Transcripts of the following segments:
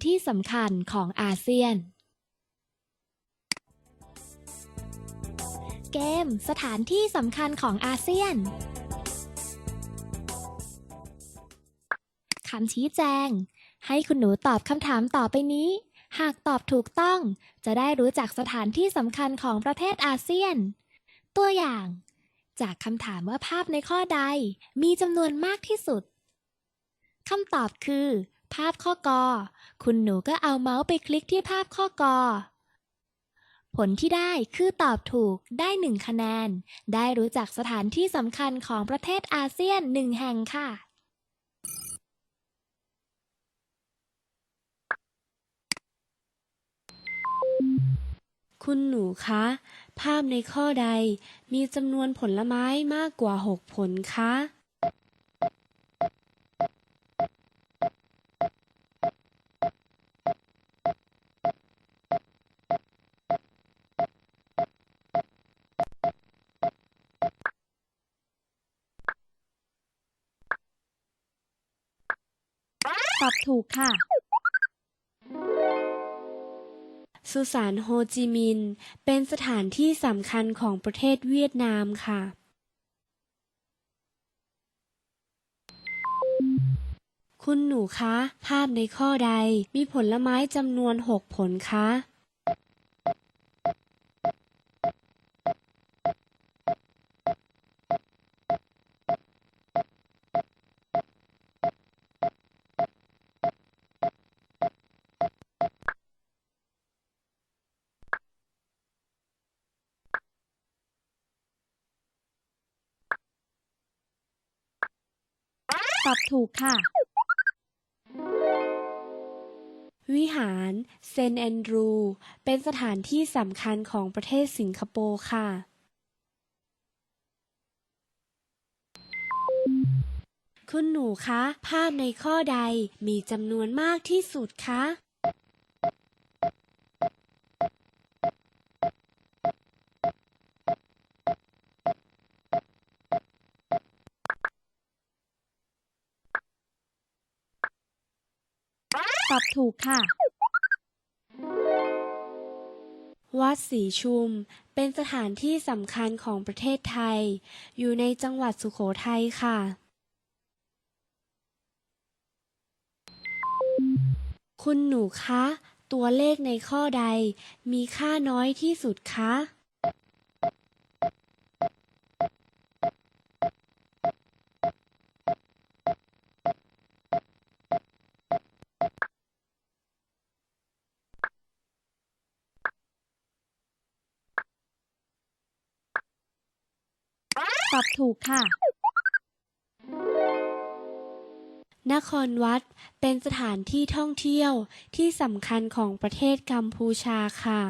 สถานที่สำคัญของอาเซียน เกมสถานที่สำคัญของอาเซียนคำชี้แจง ให้คุณหนูตอบคำถามต่อไปนี้ หากตอบถูกต้อง จะได้รู้จักสถานที่สำคัญของประเทศอาเซียน ตัวอย่าง จากคำถามว่าภาพในข้อใดมีจำนวนมากที่สุดคำตอบคือ ภาพข้อกอ คุณหนูก็เอาเมาส์ไปคลิกที่ภาพข้อกอ ผลที่ได้คือตอบถูกได้หนึ่งคะแนน ได้รู้จักสถานที่สำคัญของประเทศอาเซียนหนึ่งแห่งค่ะ คุณหนูคะ ภาพในข้อใดมีจำนวนผลไม้มากกว่า 6 ผลคะ ตอบถูก ค่ะ สุสานโฮจิมินห์เป็นสถานที่สำคัญของประเทศเวียดนามค่ะ คุณหนูคะ ภาพในข้อใดมีผลไม้จำนวน6ผลคะ ต อบถูกค่ะ วิหารเซนแอนดรู เป็นสถานที่สำคัญของประเทศสิงคโปร์ค่ะ คุณหนูคะ ภาพในข้อใดมีจำนวนมากที่สุดคะ ตอบถูก ค่ะ วัดศรีชุม เป็นสถานที่สำคัญของประเทศไทย อยู่ในจังหวัดสุโขทัยค่ะ คุณหนูคะ ตัวเลขในข้อใดมีค่าน้อยที่สุดคะ ต อบถูกค่ะ นครวัดเป็นสถานที่ท่องเที่ยวที่สำคัญของประเทศกัมพูชาค่ะ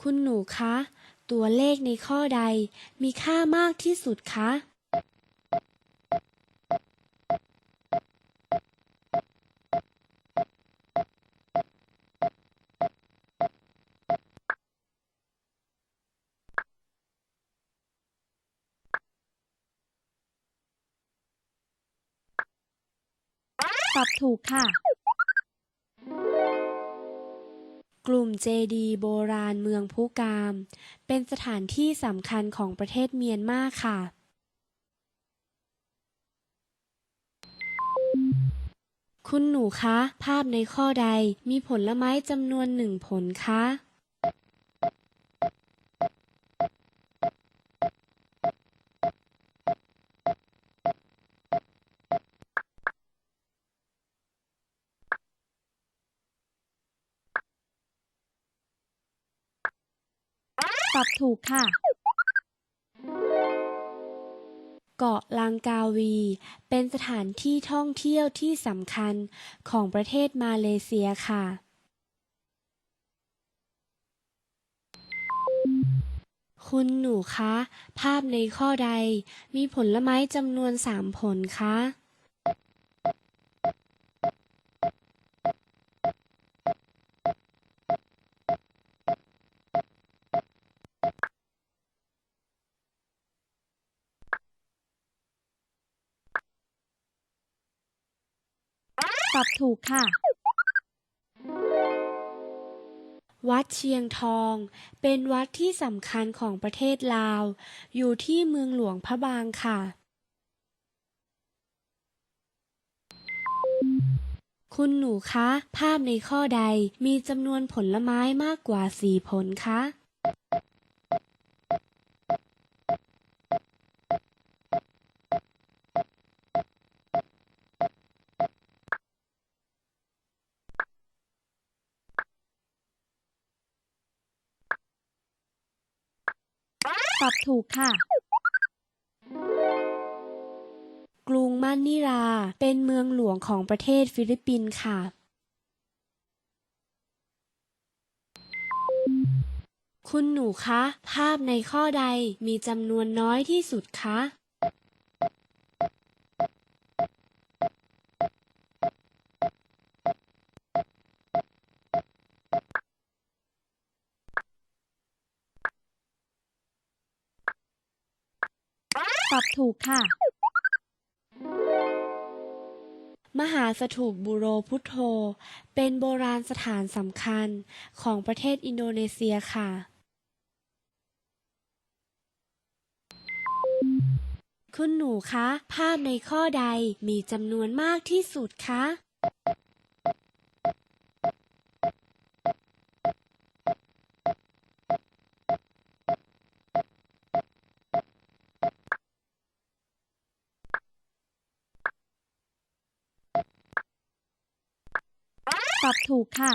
คุณหนูคะ ตัวเลขในข้อใดมีค่ามากที่สุดคะ กลุ่มเจดีโบราณเมืองพุกาม เป็นสถานที่สำคัญของประเทศเมียนมาค่ะ คุณหนูคะ ภาพในข้อใดมีผลไม้จำนวนหนึ่งผลคะ ตอบถูกค่ะ เกาะลังกาวี เป็นสถานที่ท่องเที่ยวที่สำคัญของประเทศมาเลเซียค่ะ คุณหนูคะ ภาพในข้อใดมีผลไม้จำนวนสามผลคะตอบถูกค่ะ ตอบถูก ค่ะ วัดเชียงทอง เป็นวัดที่สำคัญของประเทศลาว อยู่ที่เมืองหลวงพระบางค่ะ คุณหนูคะ ภาพในข้อใดมีจำนวนผลไม้มากกว่าสี่ผลคะ ตอบถูกค่ะ กรุงมะนิลาเป็นเมืองหลวงของประเทศฟิลิปปินส์ค่ะ คุณหนูคะ ภาพในข้อใดมีจำนวนน้อยที่สุดคะ ตอบถูก ค่ะ มหาสถูปบูโรพุทโธ เป็นโบราณสถานสำคัญของประเทศอินโดนีเซียค่ะ คุณหนูคะ ภาพในข้อใดมีจำนวนมากที่สุดคะ ต อบถูกค่ะ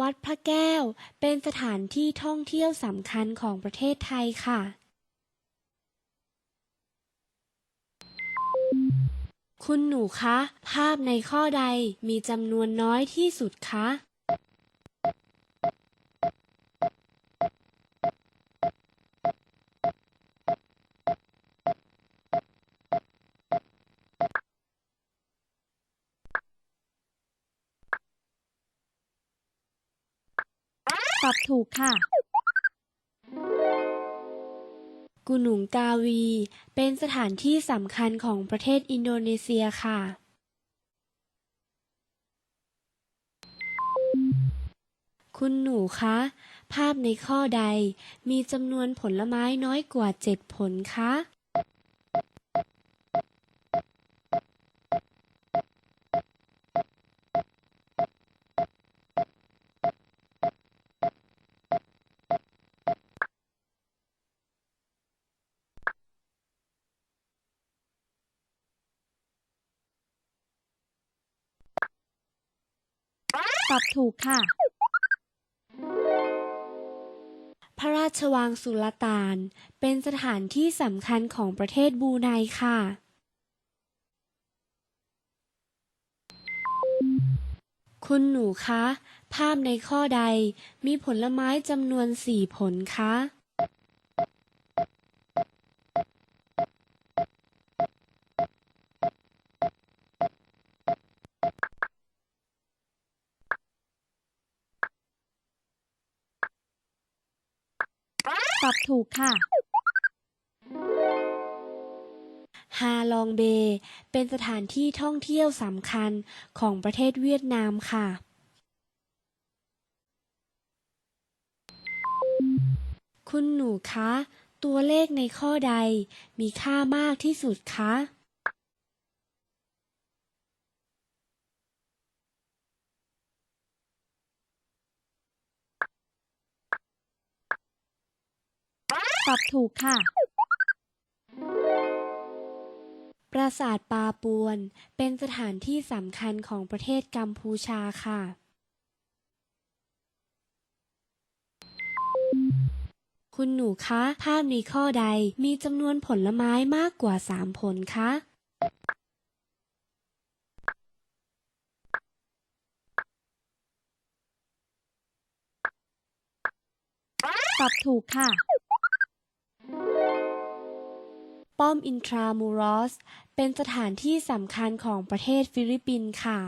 วัดพระแก้วเป็นสถานที่ท่องเที่ยวสำคัญของประเทศไทยค่ะ คุณหนูคะ ภาพในข้อใดมีจำนวนน้อยที่สุดคะ ต อบถูกค่ะ กุหนุงกาวี เป็นสถานที่สำคัญของประเทศอินโดนีเซียค่ะ คุณหนูคะ ภาพในข้อใดมีจำนวนผลไม้น้อยกว่าเจ็ดผลคะ ตอบถูกค่ะ พระราชวังสุลต่าน เป็นสถานที่สำคัญของประเทศบูไนค่ะ คุณหนูคะ ภาพในข้อใดมีผลไม้จำนวนสี่ผลคะ ตอบถูก ค่ะฮาลองเบเป็นสถานที่ท่องเที่ยวสำคัญของประเทศเวียดนามค่ะ คุณหนูคะ ตัวเลขในข้อใดมีค่ามากที่สุดคะ ตอบถูกค่ะ ปราสาทปาปวน เป็นสถานที่สำคัญของประเทศกัมพูชาค่ะ คุณหนูคะ ภาพในข้อใดมีจำนวนผลไม้มากกว่าสามผลคะตอบถูกค่ะ ป้อมอินทรามูรอส เป็นสถานที่สำคัญของประเทศฟิลิปปินส์ค่ะ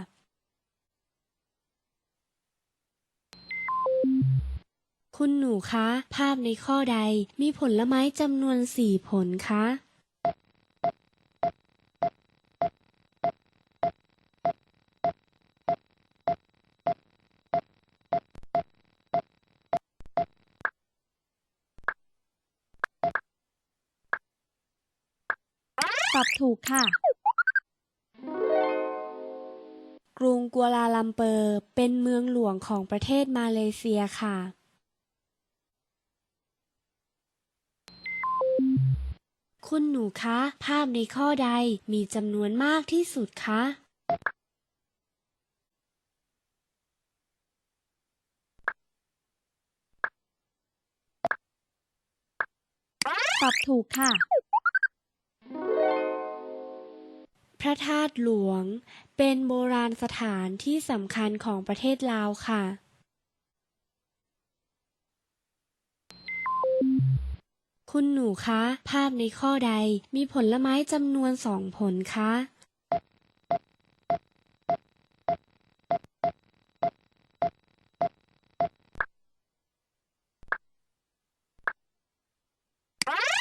คุณหนูคะ ภาพในข้อใดมีผลไม้จำนวนสี่ผลคะ อบถูกค่ะ กรุงกัวลาลัมเปอร์เป็นเมืองหลวงของประเทศมาเลเซียค่ะ คุณหนูคะ ภาพในข้อใดมีจำนวนมากที่สุดคะตอบถูกค่ะ พระธาตุหลวง เป็นโบราณสถานที่สำคัญของประเทศลาวค่ะ คุณหนูคะ ภาพในข้อใดมีผลไม้จำนวนสองผลคะ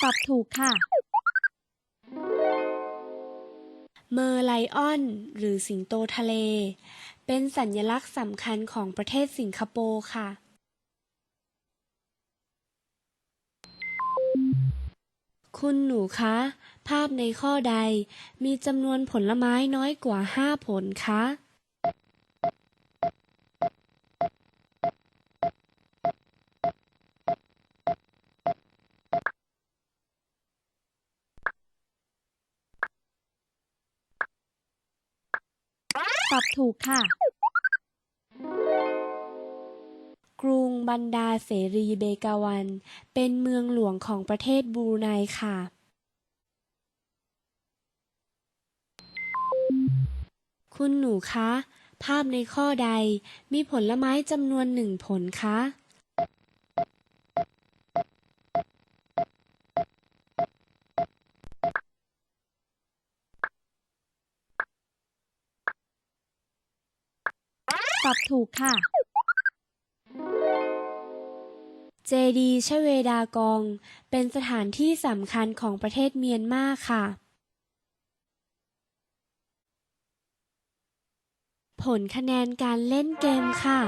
ตอบถูกค่ะ เมอร์ไลออน หรือสิงโตทะเล เป็นสัญลักษณ์สำคัญของประเทศสิงคโปร์ค่ะ คุณหนูคะ ภาพในข้อใดมีจำนวนผลไม้น้อยกว่าห้าผลคะ ตอบถูกค่ะ กรุงบันดาเสรีเบกาวัน เป็นเมืองหลวงของประเทศบรูไนค่ะ คุณหนูคะ ภาพในข้อใดมีผลไม้จำนวนหนึ่งผลคะ ต อบถูกค่ะ เจดีชเวดากอง เป็นสถานที่สำคัญของประเทศเมียนมาค่ะ ผลคะแนนการเล่นเกมค่ะ